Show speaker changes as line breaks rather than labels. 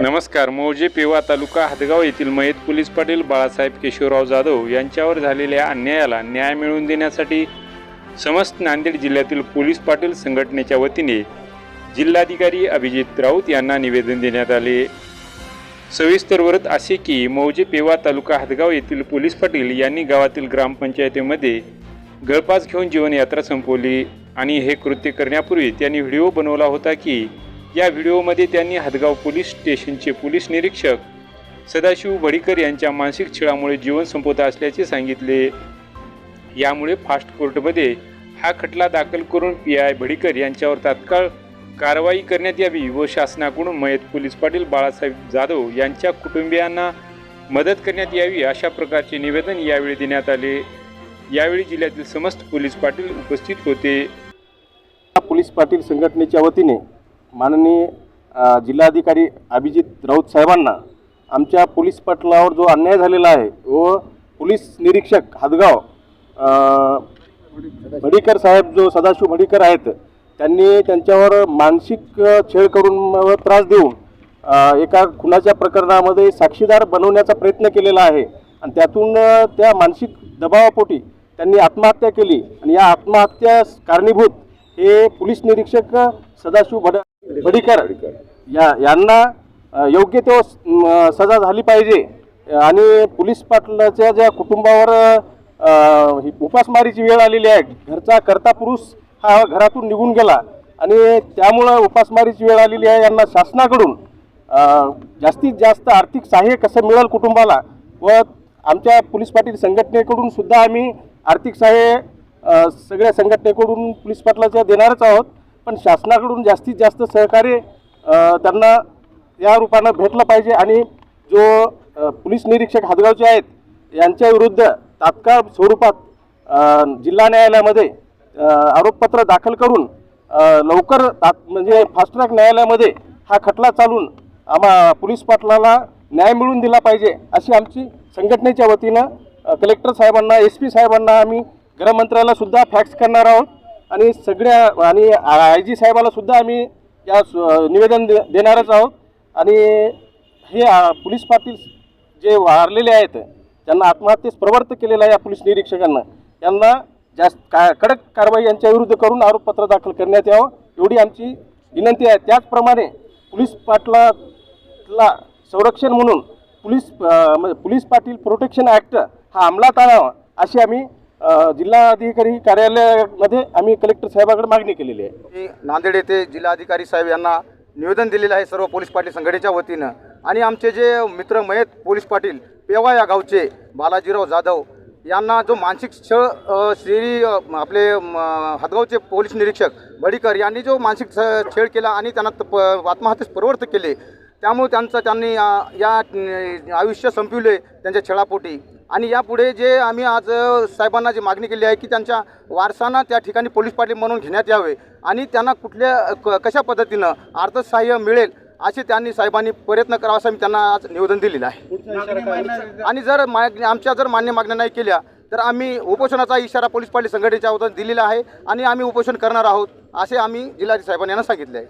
नमस्कार मौजे पेवा तालुका हदगाव येथील मयत पोलीस पाटील बाळासाहेब केशवराव जाधव यांच्यावर झालेल्या अन्यायाला न्याय मिळवून देण्यासाठी समस्त नांदेड जिल्ह्यातील पोलीस पाटील संघटनेच्या वतीने जिल्हाधिकारी अभिजित राऊत यांना निवेदन देण्यात आले. सविस्तर वरत असे की मौजे पेवा तालुका हदगाव येथील पोलीस पाटील यांनी गावातील ग्रामपंचायतीमध्ये गळपास घेऊन जीवनयात्रा संपवली आणि हे कृत्य करण्यापूर्वी त्यांनी व्हिडिओ बनवला होता की या व्हिडिओमध्ये त्यांनी हदगाव पोलीस स्टेशनचे पोलीस निरीक्षक सदाशिव भडीकर यांच्या मानसिक छळामुळे जीवन संपवत असल्याचे सांगितले. यामुळे फास्ट कोर्टमध्ये हा खटला दाखल करून पी आय भडीकर यांच्यावर तात्काळ कारवाई करण्यात यावी व शासनाकडून मयत पोलीस पाटील बाळासाहेब जाधव यांच्या कुटुंबियांना मदत करण्यात यावी अशा प्रकारचे निवेदन यावेळी देण्यात आले. यावेळी जिल्ह्यातील समस्त पोलीस पाटील उपस्थित होते.
पोलीस पाटील संघटनेच्या वतीने माननीय जिल्हाधिकारी अभिजित राऊत साहेबांना आमच्या पोलीस पटलावर जो अन्याय झालेला आहे व पोलीस निरीक्षक हदगाव भडीकर साहेब जो सदाशिव भडीकर आहेत त्यांनी त्यांच्यावर मानसिक छेड करून त्रास देऊन एका खुनाच्या प्रकरणामध्ये साक्षीदार बनवण्याचा प्रयत्न केलेला आहे. आणि त्यातून त्या मानसिक दबावापोटी त्यांनी आत्महत्या केली. आणि या आत्महत्या कारणीभूत हे पोलीस निरीक्षक सदाशिव भड भडीकर या यांना योग्य तो सजा झाली पाहिजे. आणि पोलीस पाटलाच्या ज्या कुटुंबावर ही उपासमारीची वेळ आलेली आहे घरचा करता पुरुष हा घरातून निघून गेला आणि त्यामुळं उपासमारीची वेळ आलेली आहे यांना शासनाकडून. जास्तीत जास्त आर्थिक सहाय्य कसं मिळेल कुटुंबाला व आमच्या पोलीस पाटील संघटनेकडून सुद्धा आम्ही आर्थिक सहाय्य सगळ्या संघटनेकडून पोलीस पाटलाच्या देणारच आहोत पण शासनाकडून जास्तीत जास्त सहकार्य त्यांना या रूपानं भेटलं पाहिजे आणि जो पोलीस निरीक्षक हादगावचे आहेत यांच्या विरुद्ध तात्काळ स्वरूपात जिल्हा न्यायालयामध्ये आरोपपत्र दाखल करून लवकर तात म्हणजे फास्ट ट्रॅक न्यायालयामध्ये हा खटला चालून आम्हा पोलीस पाटलाला न्याय मिळवून दिला पाहिजे अशी आमची संघटनेच्या वतीनं कलेक्टर साहेबांना एस पी साहेबांना आम्ही गृहमंत्र्याला सुद्धा फॅक्स करणार आहोत. आणि सगळ्या आणि आय जी साहेबाला सुद्धा आम्ही या निवेदन दे देणारच आहोत. आणि हे पोलीस पाटील जे वारलेले आहेत त्यांना आत्महत्येस प्रवृत्त केलेलं आहे या पोलीस निरीक्षकांना. यांना जास्त का कडक कारवाई यांच्या विरुद्ध करून आरोपपत्र दाखल करण्यात यावं एवढी आमची विनंती आहे. त्याचप्रमाणे पोलीस पाटलाला संरक्षण म्हणून पोलीस म्हणजे पोलीस पाटील प्रोटेक्शन ॲक्ट हा अंमलात आणावा अशी आम्ही जिल्हाधिकारी कार्यालयामध्ये आम्ही कलेक्टर साहेबाकडे मागणी केलेली आहे.
मी नांदेड येथे जिल्हाधिकारी साहेब यांना निवेदन दिलेलं आहे सर्व पोलीस पाटील संघटनेच्या वतीनं. आणि आमचे जे मित्र मयत पोलीस पाटील पेवा या गावचे बालाजीराव जाधव यांना जो मानसिक छळ श्री आपले म, हदगावचे पोलीस निरीक्षक बडीकर यांनी जो मानसिक छ- केला आणि त्यांना प- आत्महत्येस प्रवृत्त केले त्यामुळे त्यांचं त्यांनी या आयुष्य संपविले त्यांच्या छळापोटी. आणि यापुढे जे आम्ही आज साहेबांना जी मागणी केली आहे की त्यांच्या वारसांना त्या ठिकाणी पोलीस पाटील म्हणून घेण्यात यावे आणि त्यांना कुठल्या क- कशा पद्धतीनं अर्थसहाय्य मिळेल असे त्यांनी साहेबांनी प्रयत्न करावा असं मी त्यांना आज निवेदन दिलेलं आहे. आणि जर मागणी आमच्या जर मान्य मागण्या नाही केल्या तर आम्ही उपोषणाचा इशारा पोलीस पाटील संघटनेच्या वतीने दिलेला आहे आणि आम्ही उपोषण करणार आहोत असे आम्ही जिल्हाधिकारी साहेबांनी यांना सांगितले आहे.